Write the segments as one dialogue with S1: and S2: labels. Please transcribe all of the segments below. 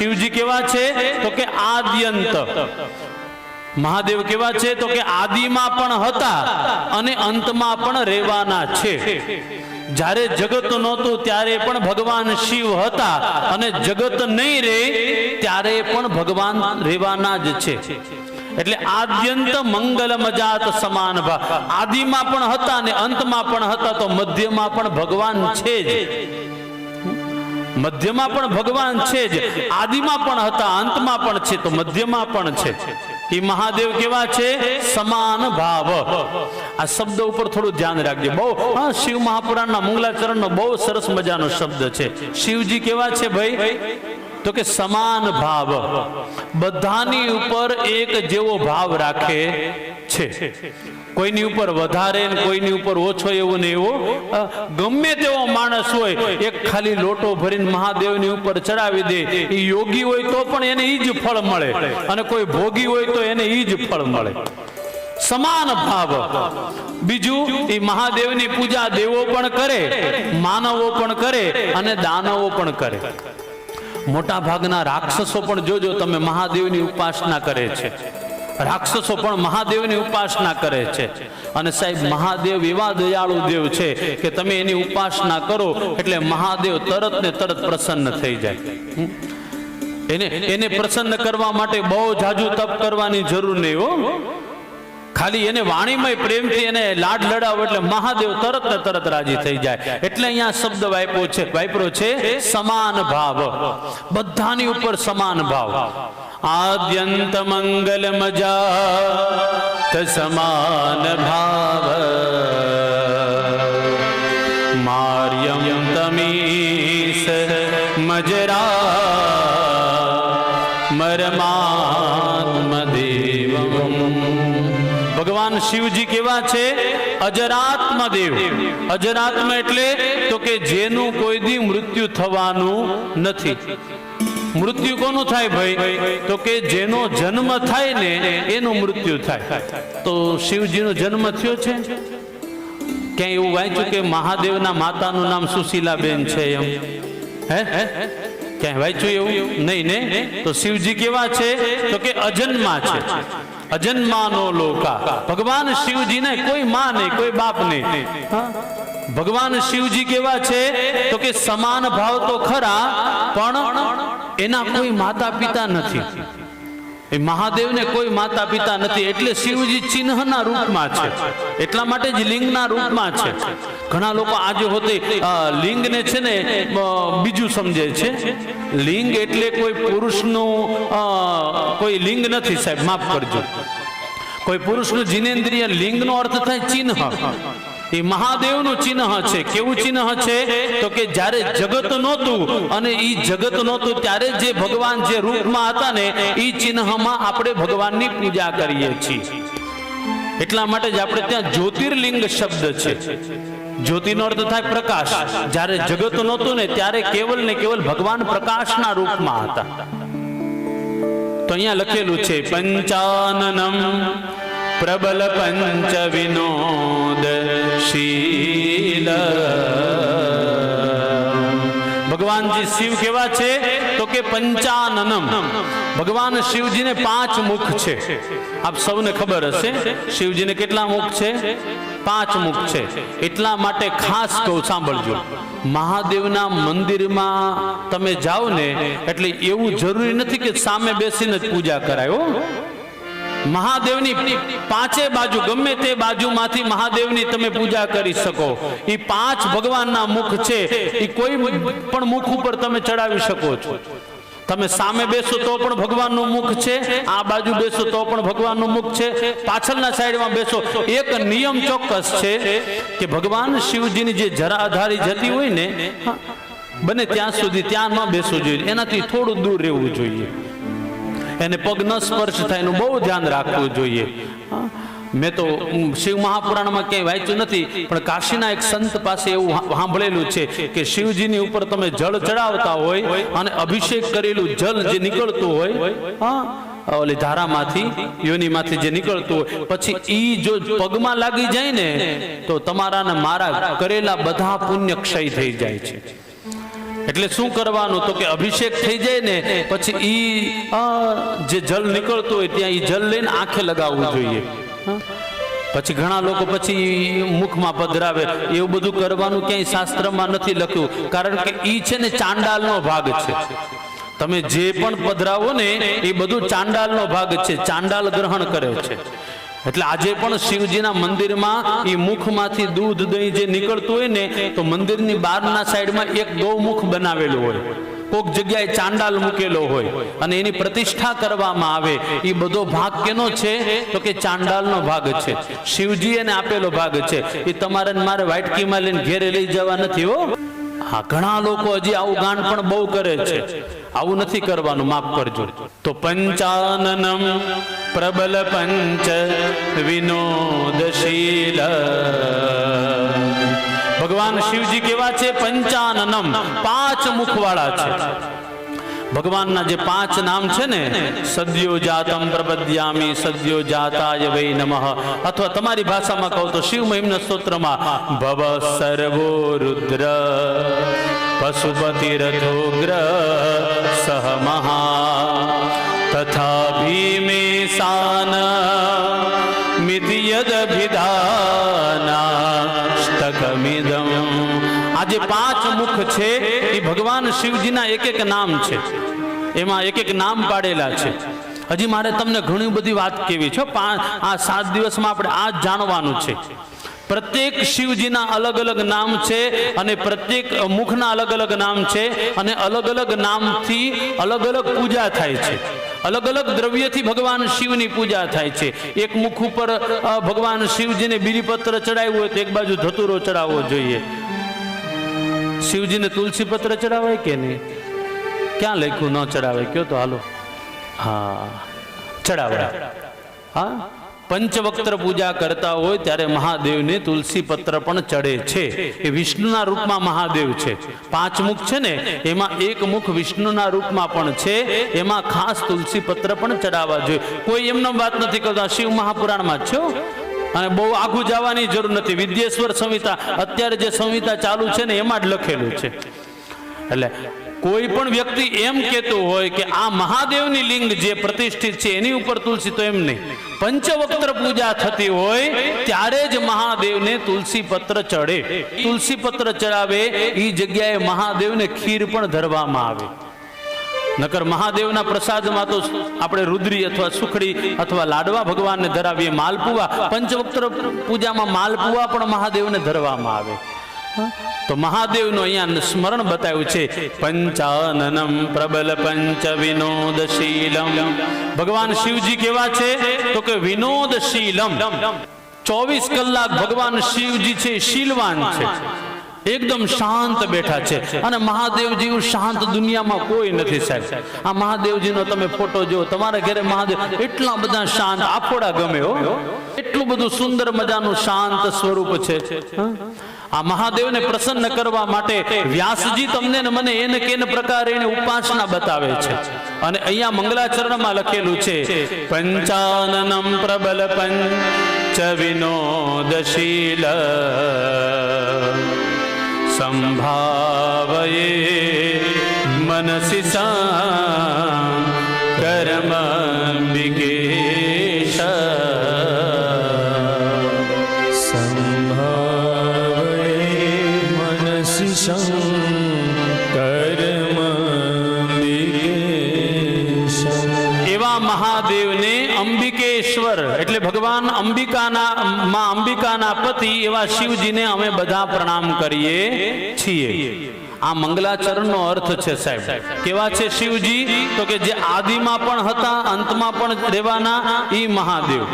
S1: શિવજી કેવા છે? તો કે આદ્યંત. મહાદેવ કેવા છે? તો કે આદિમાં પણ હતા અને અંતમાં પણ રહેવાના છે. જ્યારે જગત નહોતું, ત્યારે પણ ભગવાન શિવ હતા અને જગત નહીં રહે ત્યારે પણ ભગવાન રહેવાના જ છે. એટલે આદ્યંત મંગલ મજાત સમાન આદિમાં પણ હતા અને અંતમાં પણ હતા, તો મધ્યમાં પણ ભગવાન છે જ. મધ્યમાં પણ ભગવાન છે જ. આદિમાં પણ હતા, અંતમાં પણ છે, તો મધ્યમાં પણ છે. એ મહાદેવ કેવા છે? સમાન ભાવ. આ શબ્દ ઉપર થોડું ધ્યાન રાખજો. બહુ, હા, શિવ મહાપુરાણના મંગલાચરણનો બહુ સરસ મજાનો શબ્દ છે. શિવજી કેવા છે ભાઈ? તો કે સમાન ભાવ. બધાની ઉપર એક જેવો ભાવ રાખે છે. કોઈની ઉપર વધારે કોઈની ઉપર ઓછો એવો ને એવો. ગમે તેવો માણસ હોય, એક ખાલી લોટો ભરીને મહાદેવની ઉપર ચડાવી દે. એ યોગી હોય તો પણ એને ઈ જ ફળ મળે. અને કોઈ ભોગી હોય તો એને ઈ જ ફળ મળે. સમાન ભાવ. બીજું એ મહાદેવની પૂજા દેવો પણ કરે, માનવો પણ કરે, અને દાનવો પણ કરે. મોટા ભાગના રાક્ષસો પણ જોજો, તમે મહાદેવની ઉપાસના કરે છે. રાક્ષસો પણ મહાદેવની ઉપાસના કરે છે. અને સાહેબ, મહાદેવ એવા દયાળુ દેવ છે કે તમે એની ઉપાસના કરો એટલે મહાદેવ તરત ને તરત પ્રસન્ન થઈ જાય. એને એને પ્રસન્ન કરવા માટે બહુ જાજુ તપ કરવાની જરૂર નહીં હો. ખાલી એને વાણીમય પ્રેમથી એને લાડ લડાવો એટલે મહાદેવ તરત ને તરત રાજી થઈ જાય. એટલે અહીંયા શબ્દ વાપરો છે. વાપરો છે સમાન ભાવ. બધાની ઉપર સમાન ભાવ. આદ્યંત મંગલ મજા સમાન ભાવ. શિવજી કેવા છે? અજરાત્મ દેવ અજરાત્મ એટલે તો કે જેનું કોઈ દી મૃત્યુ થવાનું નથી. મૃત્યુ કોનું થાય ભાઈ? તો કે જેનો જન્મ થાય ને એનું મૃત્યુ થાય. તો શિવજીનો જન્મ થયો છે? ક્યાંય એવું વાંચ્યું કે મહાદેવના માતાનું નામ સુશીલાબેન છે એમ? હે? ક્યાંય વાંચ્યું એવું? નહીં ને? તો શિવજી કેવા છે? તો કે અજન્મા છે. અજન્માનો લોકા. ભગવાન શિવજીને કોઈ માં નહીં કોઈ બાપ નહીં ભગવાન શિવજી કેવા છે? તો કે સમાન ભાવ તો ખરા, પણ એના કોઈ માતા પિતા નથી. એ મહાદેવને કોઈ માતા પિતા નથી, એટલે શિવજી ચિહ્નના રૂપમાં છે. એટલા માટે જ લિંગના રૂપમાં છે. ઘણા લોકો આજે હોતે લિંગને છે ને બીજું સમજે છે. લિંગ એટલે કોઈ પુરુષનું કોઈ લિંગ નથી સાહેબ, માફ કરજો. કોઈ પુરુષનું જીનેન્દ્રિય લિંગનો અર્થ થાય ચિહ્ન. એ મહાદેવનું ચિહ્ન છે. કેવું ચિહ્ન છે? તો કે જ્યારે જગત નહોતું અને એ જગત નહોતું, ત્યારે જે ભગવાન જે રૂપમાં હતા ને એ ચિહ્નમાં આપણે ભગવાનની પૂજા કરીએ છીએ. એટલા માટે જ આપણે ત્યાં જ્યોતિર્લિંગ શબ્દ છે. જ્યોતિનો અર્થ થાય પ્રકાશ. જ્યારે જગત નહોતું ને, ત્યારે કેવલ ને કેવલ ભગવાન પ્રકાશના રૂપમાં હતા. તો અહીંયા લખેલું છે, પંચાનનમ પ્રબલ પંચ વિનોદ શીલ. ભગવાનજી શિવ કેવા છે? તો કે પંચાનનમ. ભગવાન શિવજીને પાંચ મુખ છે. આપ સૌને ખબર હશે, શિવજીને કેટલા મુખ છે? પાંચ મુખ છે. એટલા માટે ખાસ કહું, સાંભળજો. મહાદેવના મંદિરમાં તમે જાઓ ને, એટલે એવું જરૂરી નથી કે સામે બેસીને જ પૂજા કરાય મહાદેવની પાંચે બાજુ, ગમે તે બાજુમાંથી મહાદેવની તમે પૂજા કરી શકો. એ પાંચ ભગવાનના મુખ છે એ કોઈ પણ મુખ ઉપર તમે ચડાવી શકો છો. તમે સામે બેસો તો પણ ભગવાનનું મુખ છે, આ બાજુ બેસો તો પણ ભગવાનનું મુખ છે, પાછળના સાઈડમાં બેસો. એક નિયમ ચોક્કસ છે કે ભગવાન શિવજીની જે જરાધારી જતી હોય ને બને ત્યાં સુધી ત્યાં ન બેસવું જોઈએ. એનાથી થોડું દૂર રહેવું જોઈએ. એને પગ ન સ્પર્શ થાય એનું બહુ ધ્યાન રાખવું જોઈએ. મેં તો શિવ મહાપુરાણમાં ક્યાંય વાંચ્યું નથી, પણ કાશીના એક સંત પાસે એવું સાંભળેલું છે કે શિવજીની ઉપર તમે જળ ચડાવતા હોય અને અભિષેક કરેલું જલ જે નીકળતું હોય, હા, ઓલી ધારામાંથી, યોનીમાંથી જે નીકળતું હોય, પછી ઈ જો પગમાં લાગી જાય ને, તો તમારા ને મારા કરેલા બધા પુણ્ય ક્ષય થઈ જાય છે એટલે શું કરવાનું? તો કે અભિષેક થઈ જાય ને, પછી ઈ જે જલ નીકળતું હોય ત્યાં ઈ જલ લઈને આંખે લગાવવું જોઈએ. પછી ઘણા લોકો પછી મુખમાં પધરાવે. એવું બધું કરવાનું ક્યાંય શાસ્ત્રમાં નથી લખ્યું. કારણ કે ઈ છે ને ચાંડાલનો ભાગ છે. તમે જે પણ પધરાવો ને, એ બધું ચાંડાલનો ભાગ છે. ચાંડાલ ગ્રહણ કરે છે. એટલે આજે પણ શિવજીના મંદિરમાં એ મુખમાંથી દૂધ દહીં જે નીકળતું હોય ને, તો મંદિરની બહારના સાઈડમાં એક ગૌમુખ બનાવેલું હોય. કોક જગ્યાએ ચાંડાલ મૂકેલો હોય અને એની પ્રતિષ્ઠા કરવામાં આવે. એ બધો ભાગ કેનો છે? તો કે ચાંડાલનો ભાગ છે. શિવજી એને આપેલો ભાગ છે. એ તમારે મારે વાટકીમાં લઈને ઘેરે લઈ જવા નથી હો. હા ઘણા લોકો હજી આવું ગાન પણ બહુ કરે છે. આવું નથી કરવાનું, માફ કરજો. તો પંચાનનમ પ્રબલ પંચ વિનોદશીલ. ભગવાન શિવજી કેવા છે? પંચાનનમ. પાંચ મુખવાળા છે. ભગવાનના જે પાંચ નામ છે ને, સદ્યો જાતમ પ્રબદ્યામી, સદ્યો જાતાય વૈ નમઃ. અથવા તમારી ભાષામાં કહો તો શિવ મહિમના સ્તોત્રમાં ભવ સર્વો રુદ્ર. પશુપતિ રથોગ્ર સહ મહા તથા ભીમે સાન આજે પાંચ મુખ છે, એ ભગવાન શિવજીના એક એક નામ છે. એમાં એક એક નામ પાડેલા છે. હજી મારે તમને ઘણી બધી વાત કેવી છે પાંચ આ સાત દિવસમાં આપણે આ જ જાણવાનું છે. પ્રત્યેક શિવજીના અલગ અલગ નામ છે અને પ્રત્યેક મુખના અલગ અલગ નામ છે અને અલગ અલગ નામથી અલગ અલગ પૂજા થાય છે. અલગ અલગ દ્રવ્યથી ભગવાન શિવની પૂજા થાય છે. એક મુખ ઉપર ભગવાન શિવજીને બીલીપત્ર ચડાવ્યું હોય તો એક બાજુ ધતુરો ચડાવવો જોઈએ. શિવજીને તુલસી પત્ર ચડાવાય કે નહીં? ક્યાં લખ્યું ન ચડાવે? કયો તો હાલો. હા. ચડાવાય હા? પંચવક્ત્ર પૂજા કરતા હોય ત્યારે મહાદેવને તુલસી પત્ર પણ ચડે છે. એ વિષ્ણુના રૂપમાં મહાદેવ છે. પાંચ મુખ છે ને, એમાં એક મુખ વિષ્ણુના રૂપમાં પણ છે. એમાં ખાસ તુલસી પત્ર પણ ચડાવવા જોઈએ. કોઈ એમનો વાત નથી કરતા શિવ મહાપુરાણમાં છો અને બહુ આઘું જવાની જરૂર નથી. વિદ્યેશ્વર સંહિતા, અત્યારે જે સંહિતા ચાલુ છે ને, એમાં જ લખેલું છે. એટલે કોઈ પણ વ્યક્તિ એમ કહેતું હોય કે આ મહાદેવની લિંગ જે પ્રતિષ્ઠિત છે, એની ઉપર તુલસી તો એમ નહીં. પંચવક્ત્ર પૂજા થતી હોય ત્યારે જ મહાદેવને તુલસી પત્ર ચડે. તુલસી પત્ર ચડાવે એ જગ્યાએ મહાદેવને ખીર પણ ધરવામાં આવે. નકર મહાદેવના પ્રસાદમાં તો આપણે રુદ્રી અથવા સુખડી અથવા લાડવા ભગવાનને ધરાવીએ માલપુવા પંચવક્ત્ર પૂજામાં માલપુવા પણ મહાદેવને ધરવામાં આવે. તો મહાદેવનું અહીંયા સ્મરણ બતાવ્યું છે. પંચાનનમ પ્રબલ પંચ વિનોદશીલમ. ભગવાન શિવજી કેવા છે? તો કે વિનોદશીલમ. ચોવીસ કલાક ભગવાન શિવજી છે, શીલવાન છે. એકદમ શાંત બેઠા છે. અને મહાદેવજી શાંત દુનિયામાં કોઈ નથી સાહેબ. આ મહાદેવજીનો તમે ફોટો જો તમારા ઘરે મહાદેવ એટલા બધા શાંત. આફોડા ગમે હો. એટલું બધું સુંદર મજાનું શાંત સ્વરૂપ છે? આ મહાદેવને પ્રસન્ન કરવા માટે વ્યાસજી તમને ને મને એને કેન પ્રકારે એને ઉપાસના બતાવે છે. અને અહીંયા મંગલાચરણમાં લખેલું છે, પંચાનનમ પ્રબલ પંચ વિનોદશીલ સંભાવયે મનસી સા મહાદેવને અંબિકેશ્વર, એટલે ભગવાન અંબિકાના, માં અંબિકાના પતિ એવા શિવજીને અમે બધા પ્રણામ કરીએ છીએ. આ મંગલાચરણનો અર્થ છે સાહેબ. કેવા છે શિવજી? તો કે જે આદિમાં પણ હતા, અંતમાં પણ રહેવાના, ઈ મહાદેવ.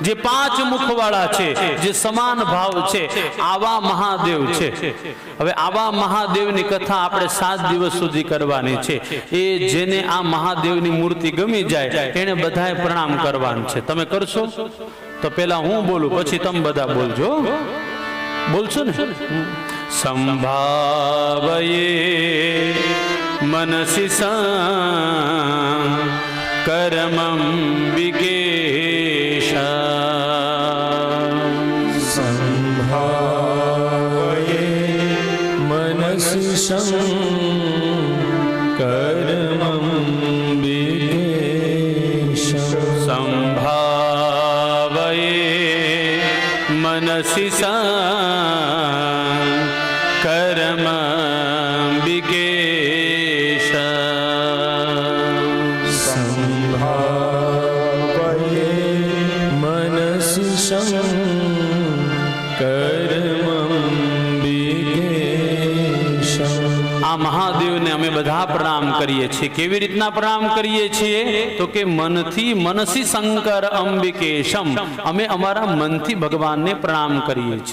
S1: જે પાંચ મુખવાળા છે, જે સમાન ભાવ છે, આવા મહાદેવ છે. હવે આવા મહાદેવની કથા આપણે સાત દિવસ સુધી કરવાની છે. એ જેને આ મહાદેવની મૂર્તિ ગમી જાય, એને બધાએ પ્રણામ કરવાનું છે. તમે કરશો? તો પેલા હું બોલું, પછી તમે બધા બોલજો. બોલશો ને? सम्भावये मनसि सा कर्मं
S2: विकेश सम्भावये मनसि
S1: सं कर्मं विकेश
S2: सम्भावये मनसि सा
S1: આ મહાદેવને અમે બધા પ્રણામ કરીએ છીએ. કેવી રીતના પ્રણામ કરીએ છીએ? તો કે મનથી મનસી શંકર અંબિકેશમ. અમે અમારા મનથી ભગવાનને પ્રણામ કરીએ છીએ.